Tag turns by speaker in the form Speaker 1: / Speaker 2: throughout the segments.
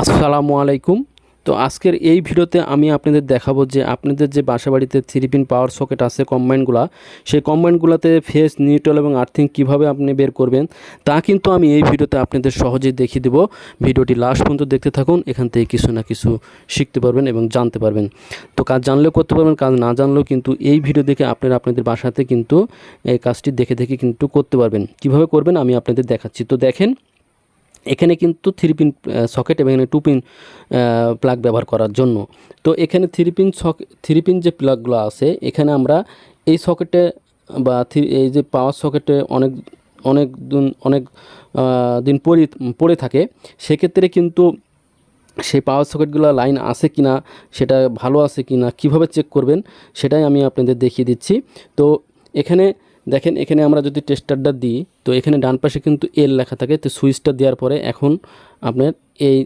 Speaker 1: আসসালামু আলাইকুম। তো আজকের এই ভিডিওতে আমি আপনাদের দেখাবো যে আপনাদের যে বাসাবাড়িতে থ্রি পিন পাওয়ার সকেট আছে কম্বাইনগুলা, সেই কম্বাইনগুলোতে ফেস, নিউট্রাল এবং আর্থিং কীভাবে আপনি বের করবেন, তা কিন্তু আমি এই ভিডিওতে আপনাদের সহজেই দেখিয়ে দেবো। ভিডিওটি লাস্ট পর্যন্ত দেখতে থাকুন, এখান থেকে কিছু না কিছু শিখতে পারবেন এবং জানতে পারবেন। তো কাজ জানলেও করতে পারবেন, কাজ না জানলেও কিন্তু এই ভিডিও দেখে আপনারা আপনাদের বাসাতে কিন্তু এই কাজটি দেখে দেখে কিন্তু করতে পারবেন। কীভাবে করবেন আমি আপনাদের দেখাচ্ছি। তো দেখেন এখানে কিন্তু থ্রি পিন সকেট এবং এখানে টু পিন প্লাগ ব্যবহার করার জন্য। তো এখানে থ্রি পিন সক থ্রি পিন যে প্লাগগুলো আছে, এখানে আমরা এই সকেটে বা এই যে পাওয়ার সকেটে অনেক অনেক দিন অনেক দিন পরে পড়ে থাকে, সেক্ষেত্রে কিন্তু সেই পাওয়ার সকেটগুলো লাইন আছে কি না সেটা ভালো আছে কি না কীভাবে চেক করবেন, সেটাই আমি আপনাদের দেখিয়ে দিচ্ছি। তো এখানে দেখেন, এখানে আমরা যদি টেস্টারটা দিই, তো এখানে ডান পাশে কিন্তু এল লেখা থাকে, তো সুইচটা দেওয়ার পরে এখন আপনার এই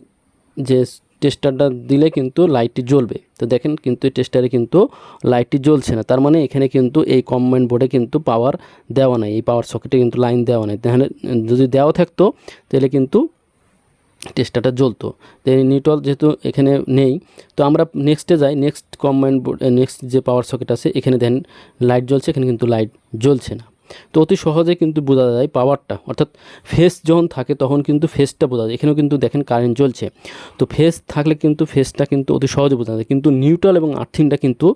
Speaker 1: যে টেস্টারটা দিলে কিন্তু লাইটটি জ্বলবে। তো দেখেন, কিন্তু এই টেস্টারে কিন্তু লাইটটি জ্বলছে না। তার মানে এখানে কিন্তু এই কম্বাইন্ড বোর্ডে কিন্তু পাওয়ার দেওয়া নাই, এই পাওয়ার সকেটে কিন্তু লাইন দেওয়া নাই। তাহলে যদি দেওয়া থাকতো, তাহলে কিন্তু টেস্টারটা জ্বলতো। তো এই নিউট্রাল যেহেতু এখানে নেই, তো আমরা নেক্সটে যাই। নেক্সট কম্বাইন্ড নেক্সট যে পাওয়ার সকেট আছে, এখানে দেন লাইট জ্বলছে, এখানে কিন্তু লাইট জ্বলছে না। তো অতি সহজে কিন্তু বোঝা যায় পাওয়ারটা অর্থাৎ ফেস যখন থাকে, তখন কিন্তু ফেসটা বোঝা যায়। এখানেও কিন্তু দেখেন কারেন্ট জ্বলছে। তো ফেস থাকলে কিন্তু ফেসটা কিন্তু অতি সহজে বোঝা যায়। কিন্তু নিউট্রাল এবং আর্থিংটা কিন্তু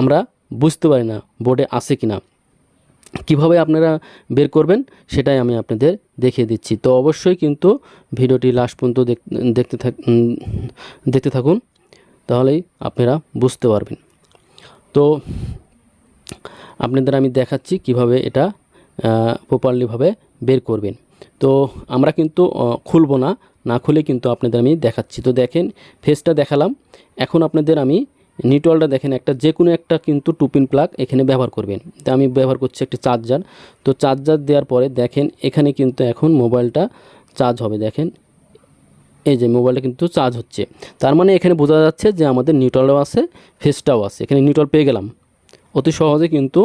Speaker 1: আমরা বুঝতে পারি না বোর্ডে আছে কি না কীভাবে আপনারা বের করবেন সেটাই আমি আপনাদের দেখিয়ে দিচ্ছি। তো অবশ্যই কিন্তু ভিডিওটি লাস্ট পর্যন্ত দেখ- দেখতে থাক দেখতে থাকুন, তাহলেই আপনারা বুঝতে পারবেন। তো আপনাদের আমি দেখাচ্ছি কীভাবে এটা প্রপারলিভাবে বের করবেন। তো আমরা কিন্তু খুলবো না না খুলে কিন্তু আপনাদের আমি দেখাচ্ছি। তো দেখেন ফেসটা দেখালাম। এখন আপনাদের আমি নিউট্রালটা দেখেন একটা যে কোনো একটা কিন্তু টুপিন প্লাগ এখানে ব্যবহার করবেন। তো আমি ব্যবহার করছি একটা চার্জার তো চার্জার দেওয়ার পরে দেখেন এখানে কিন্তু এখন মোবাইলটা চার্জ হবে। দেখেন, এই যে মোবাইলটা কিন্তু চার্জ হচ্ছে। তার মানে এখানে বোঝা যাচ্ছে যে আমাদের নিউট্রালও আছে ফেসটাও আছে। এখানে নিউট্রাল পেয়ে গেলাম। অতি সহজে কিন্তু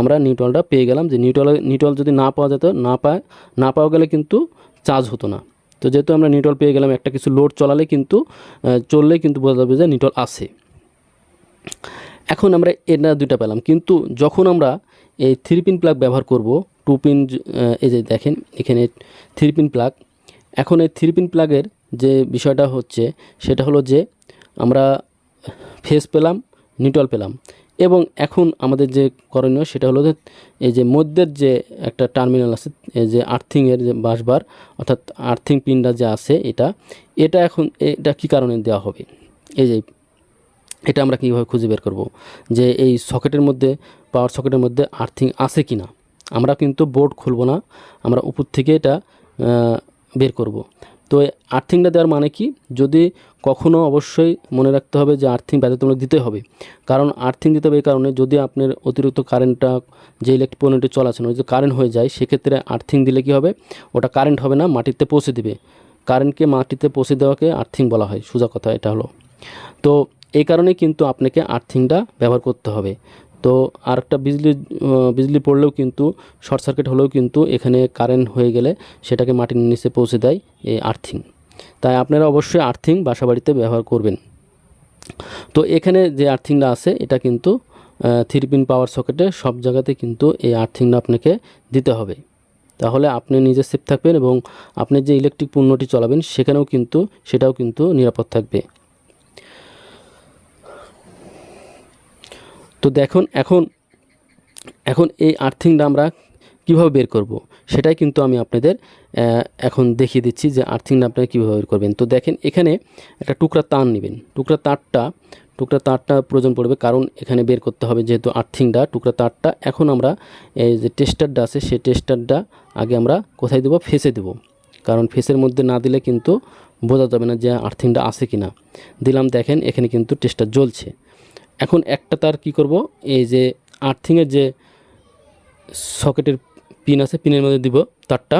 Speaker 1: আমরা নিউট্রালটা পেয়ে গেলাম যে নিউট্রাল নিউট্রাল যদি না পাওয়া যেত, না পায় না পাওয়া গেলে কিন্তু চার্জ হতো না। তো যেহেতু আমরা নিউট্রাল পেয়ে গেলাম, একটা কিছু লোড চলালে কিন্তু চললে কিন্তু বোঝা যাবে যে নিউট্রাল আছে। এখন আমরা এটা দুইটা পেলাম। কিন্তু যখন আমরা এই থ্রি পিন প্লাগ ব্যবহার করব টু পিন এই যে দেখেন, এখানে থ্রি পিন প্লাগ এখন এই থ্রি পিন প্লাগের যে বিষয়টা হচ্ছে, সেটা হলো যে আমরা ফেস পেলাম নিউট্রাল পেলাম। এবং এখন আমাদের যে করণীয়, সেটা হলো যে এই যে মধ্যের যে একটা টার্মিনাল আছে, এই যে আর্থিংয়ের যে বাসবার অর্থাৎ আর্থিং পিনটা যে আছে এটা এটা এখন, এটা কী কারণে দেওয়া হবে? এই যে এটা আমরা কীভাবে খুঁজে বের করব? যে এই সকেটের মধ্যে পাওয়ার সকেটের মধ্যে আর্থিং আছে কি না আমরা কিন্তু বোর্ড খুলব না, আমরা উপর থেকে এটা বের করব। তো আর্থিংটা দেওয়ার মানে কি? যদি কখনও অবশ্যই মনে রাখতে হবে যে আর্থিং বাধ্যতামূলক দিতে হবে। কারণ আর্থিং দিতে হবে এই কারণে যদি আপনার অতিরিক্ত কারেন্টটা যে ইলেকট্রিক পণ্যটি চলাচল যদি কারেন্ট হয়ে যায়, সেক্ষেত্রে আর্থিং দিলে কি হবে? ওটা কারেন্ট হবে না, মাটিতে পৌঁছে দিবে। কারেন্টকে মাটিতে পৌঁছে দেওয়াকে আর্থিং বলা হয়, সোজা কথা এটা হলো। তো এই কারণে কিন্তু আপনাকে আর্থিংটা ব্যবহার করতে হবে। তো আর একটা বিজলি বিজলি পড়লেও কিন্তু, শর্ট সার্কিট হলেও কিন্তু এখানে কারেন্ট হয়ে গেলে সেটাকে মাটির নিচে পৌঁছে দেয় এই আর্থিং। তাই আপনারা অবশ্যই আর্থিং বাসাবাড়িতে ব্যবহার করবেন। তো এখানে যে আর্থিংটা আছে, এটা কিন্তু থ্রি পিন পাওয়ার সকেটে সব জায়গাতে কিন্তু এই আর্থিংটা আপনাকে দিতে হবে। তাহলে আপনি নিজে সেফ থাকবেন এবং আপনি যে ইলেকট্রিক পণ্যটি চলাবেন, সেখানেও কিন্তু, সেটাও কিন্তু নিরাপদ থাকবে। তো দেখুন, এখন এখন এই আর্থিংটা আমরা কীভাবে বের করব? সেটাই কিন্তু আমি আপনাদের এখন দেখিয়ে দিচ্ছি যে আর্থিংটা আপনারা কীভাবে বের করবেন। তো দেখেন, এখানে একটা টুকরা তার নেবেন। টুকরা তারটা টুকরা তারটা প্রয়োজন পড়বে কারণ এখানে বের করতে হবে যেহেতু আর্থিংটা, টুকরা তারটা। এখন আমরা এই যে টেস্টারটা আছে, সেই টেস্টারটা আগে আমরা কোথায় দেবো? ফেসে দেবো। কারণ ফেসের মধ্যে না দিলে কিন্তু বোঝা যাবে না যে আর্থিংটা আছে কি না দিলাম, দেখেন, এখানে কিন্তু টেস্টার জ্বলছে। এখন একটা তার কি করব? এই যে আর্থিংয়ের যে সকেটের পিন আছে পিনের মধ্যে দিব তারটা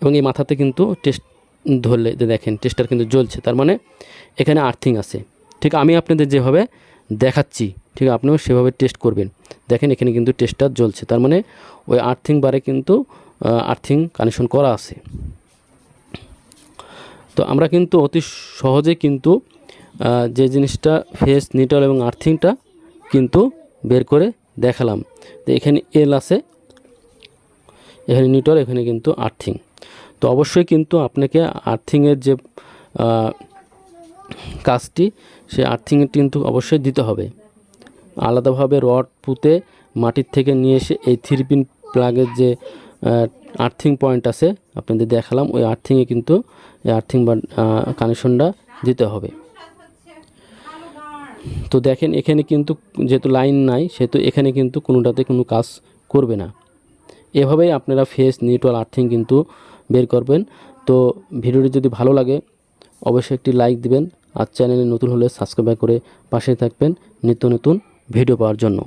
Speaker 1: এবং এই মাথাতে কিন্তু টেস্ট ধরলে দেখেন টেস্টার কিন্তু জ্বলছে, তার মানে এখানে আর্থিং আছে। ঠিক আমি আপনাদের যেভাবে দেখাচ্ছি, ঠিক আপনিও সেভাবে টেস্ট করবেন। দেখেন এখানে কিন্তু টেস্টার জ্বলছে, তার মানে ওই আর্থিং বারে কিন্তু আর্থিং কানেকশন করা আছে। তো আমরা কিন্তু অতি সহজে কিন্তু যে জিনিসটা ফেস নিটল এবং আর্থিংটা কিন্তু বের করে দেখালাম। তো এখানে এল আছে, এখানে নিটল এখানে কিন্তু আর্থিং তো অবশ্যই কিন্তু আপনাকে আর্থিংয়ের যে কাজটি, সেই আর্থিংয়ের কিন্তু অবশ্যই দিতে হবে। আলাদাভাবে রড পুঁতে মাটির থেকে নিয়ে এসে এই থ্রি পিন প্লাগের যে আর্থিং পয়েন্ট আছে, আপনাদের দেখালাম, ওই আর্থিংয়ে কিন্তু, এই আর্থিং বা কানেকশনটা দিতে হবে। তো দেখেন, এখানে কিন্তু যেহেতু লাইন নাই, সেহেতু এখানে কিন্তু কোনোটাতে কোনো কাজ করবে না। এভাবেই আপনারা ফেস নিউট্রাল আর্থিং কিন্তু বের করবেন। তো ভিডিওটি যদি ভালো লাগে, অবশ্যই একটি লাইক দিবেন আর চ্যানেলে নতুন হলে সাবস্ক্রাইব করে পাশে থাকবেন নিত্য নতুন ভিডিও পাওয়ার জন্য।